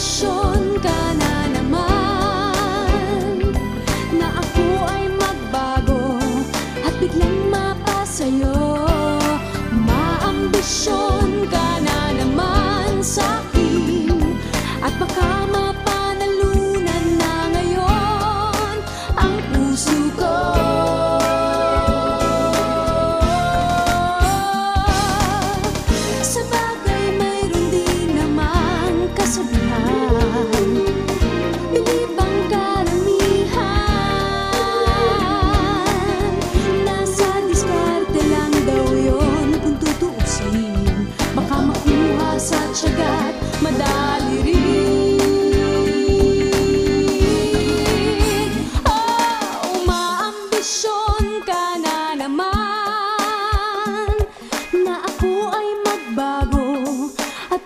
sitwasyon ka na naman Na ako ay magbago At biglang mapasa'yo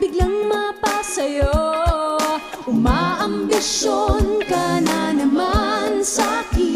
biglang mapasayo Umaambisyon ka na naman sa'kin